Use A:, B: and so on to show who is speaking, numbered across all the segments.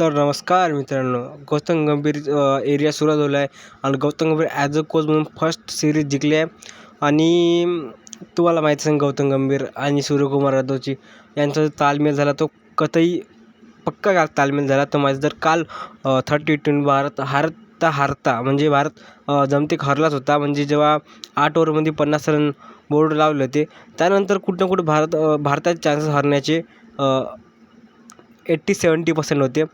A: तर नमस्कार मित्रांनो गौतम गंभीर एरिया सुरू झाला आहे आणि Gautam Gambhir as a coach म्हणून फर्स्ट सिरीज जिंकली आहे. आणि तुम्हाला माहिती असेल गौतम गंभीर आणि सूर्यकुमार यादवची यांचा जो तालमेल झाला तो कतई पक्का का तालमेल झाला तर माझं जर काल थर्टी ट्वेंटी भारत हारता हारता म्हणजे भारत जमतेक हरलाच होता म्हणजे जेव्हा आठ ओव्हरमध्ये पन्नास रन बोर्ड लावले होते त्यानंतर कुठं कुठं भारत भारताचे चान्सेस हरण्याचे एट्टी सेवन्टी पर्सेंट होते.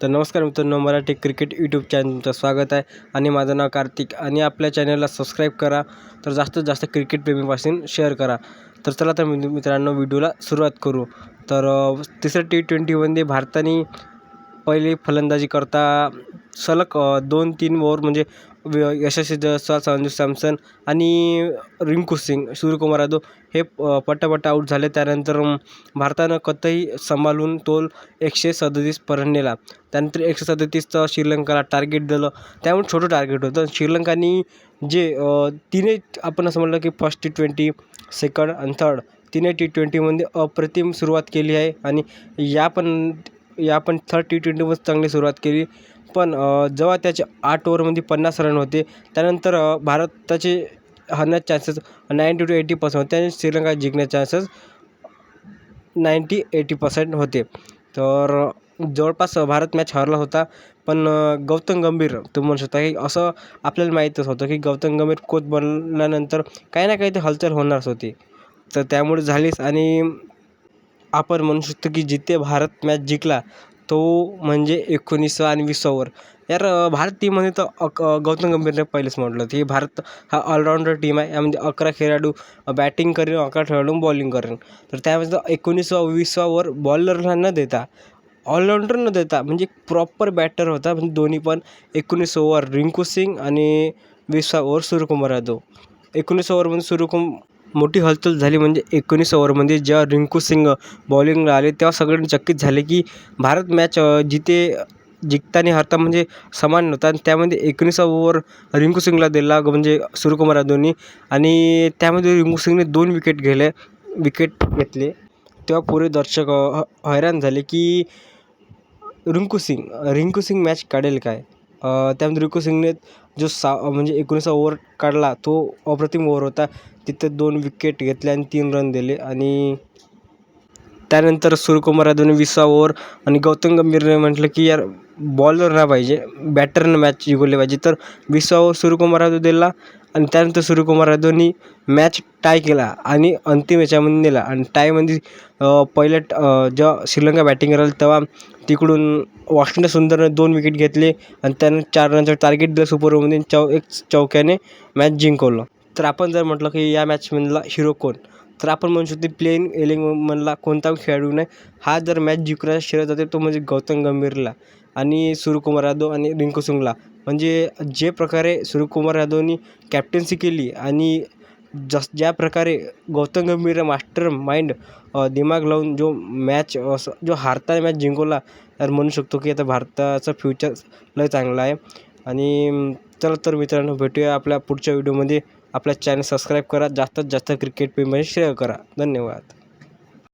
A: तर नमस्कार मित्रांनो मराठी क्रिकेट यूट्यूब चॅनल तुमचं स्वागत आहे आणि माझं नाव कार्तिक आणि आपल्या चॅनलला सबस्क्राईब करा तर जास्तीत जास्त क्रिकेट प्रेमीपासून शेअर करा. तर चला तर मित्रांनो व्हिडिओला सुरुवात करू. तर तिसऱ्या टी ट्वेंटीमध्ये भारताने पहिली फलंदाजी करता सलग दोन तीन ओवर म्हणजे यशस्वी जयस्वाल संजू सॅमसन आणि रिंकू सिंग सूर्यकुमार यादव हे पट्टापट्टा आऊट झाले. त्यानंतर भारतानं कतही सांभाळून तोल एकशे सदतीसपर्यंत नेला. त्यानंतर एकशे सदतीसचं श्रीलंकाला टार्गेट दिलं. त्यामुळे छोटं टार्गेट होतं. श्रीलंकानी जे तिने आपण असं म्हटलं की फर्स्ट टी ट्वेंटी सेकंड आणि थर्ड तिने टी ट्वेंटीमध्ये अप्रतिम सुरुवात केली आहे. आणि या पण या पण थर्ड टी ट्वेंटीमध्ये चांगली सुरुवात केली. पण जेव्हा त्याचे आठ ओव्हरमध्ये पन्नास रन होते त्यानंतर भारताचे हरण्याचे chances ninety two eighty percent होते आणि श्रीलंका जिंकण्याचे चान्सेस नाईंटी एटी पर्सेंट होते. तर जवळपास भारत मॅच हरला होता पण गौतम गंभीर तुम्ही म्हणू शकता की असं आपल्याला माहीतच होतं की गौतम गंभीर कोच बनल्यानंतर काही ना काही ते हलचल होणारच होती. तर त्यामुळे झालीच आणि आपण म्हणू शकतो की जिथे भारत मॅच जिंकला तो म्हणजे एकोणीसवा आणि विसावा ओवर यार भारत टीममध्ये तर अक गौतम गंभीरने पहिलेच म्हटलं की भारत हा ऑलराऊंडर टीम आहे. यामध्ये अकरा खेळाडू बॅटिंग करेन अकरा खेळाडू बॉलिंग करेन. तर त्यामध्ये एकोणीसवा विसावा ओवर बॉलरला न देता ऑलराऊंडर न देता म्हणजे प्रॉपर बॅटर होता. म्हणजे दोन्ही पण एकोणीस ओवर रिंकू सिंग आणि विसावा ओवर सूर्यकुमार यादव. एकोणीस ओवरमध्ये सूर्यकुम मोठी हलचल झाली म्हणजे एकोणीस ओवरमध्ये जेव्हा रिंकू सिंग बॉलिंगला आले तेव्हा सगळे चकित झाले की भारत मॅच जिते जिंकता आणि हरता म्हणजे समान नव्हता. आणि त्यामध्ये एकोणीसा ओवर रिंकू सिंगला दिला म्हणजे सूर्यकुमार यादवनी आणि त्यामध्ये रिंकू सिंगने दोन विकेट गेले विकेट घेतले. तेव्हा पुरे दर्शक हैराण झाले की रिंकू सिंग रिंकू सिंग मॅच काढेल काय? त्यामध्ये रिंकू सिंगने जो सा म्हणजे एकोणीसा ओव्हर काढला तो अप्रतिम ओव्हर होता. तिथे दोन विकेट घेतले आणि तीन रन दिले. आणि त्यानंतर सूर्यकुमार यादवने विसावा ओव्हर आणि गौतम गंभीरने म्हटलं की यार बॉलर ना पाहिजे. बॅटरनं मॅच जिंकवली पाहिजे. तर विसावा सूर्यकुमार यादव दिला आणि त्यानंतर सूर्यकुमार यादवनी मॅच टाय केला आणि अंतिम याच्यामध्ये नेला. आणि टायमध्ये पहिल्या जेव्हा श्रीलंका बॅटिंग करायला तेव्हा तिकडून वॉशिंग्टन सुंदरने दोन विकेट घेतले आणि त्यानं चार रनचं टार्गेट दिलं सुपर ओव्हरमध्ये चौ एक चौक्याने मॅच जिंकवलं. तर आपण जर म्हटलं की या मॅचमधला हिरो कोण? तर आपण म्हणू शकतो प्लेन एलेव्हनमधला कोणता खेळाडू नाही. हा जर मॅच जिंकण्याचा श्रेय जाते तो म्हणजे गौतम गंभीरला आणि सूर्यकुमार यादव आणि रिंकू सिंगला. म्हणजे जे प्रकारे सूर्यकुमार यादवनी कॅप्टन्सी केली आणि जस ज्या प्रकारे गौतम गंभीर मास्टर माइंड दिमाग लावून जो मॅच असं जो हारता मॅच जिंकवला तर म्हणू शकतो की आता भारताचं फ्युचर लय चांगलं आहे. आणि चला तर मित्रांनो भेटूया आपल्या पुढच्या व्हिडिओमध्ये. आपल्या चॅनल सबस्क्राईब करा जास्तीत जास्त क्रिकेट प्रेमीमध्ये शेअर करा. धन्यवाद.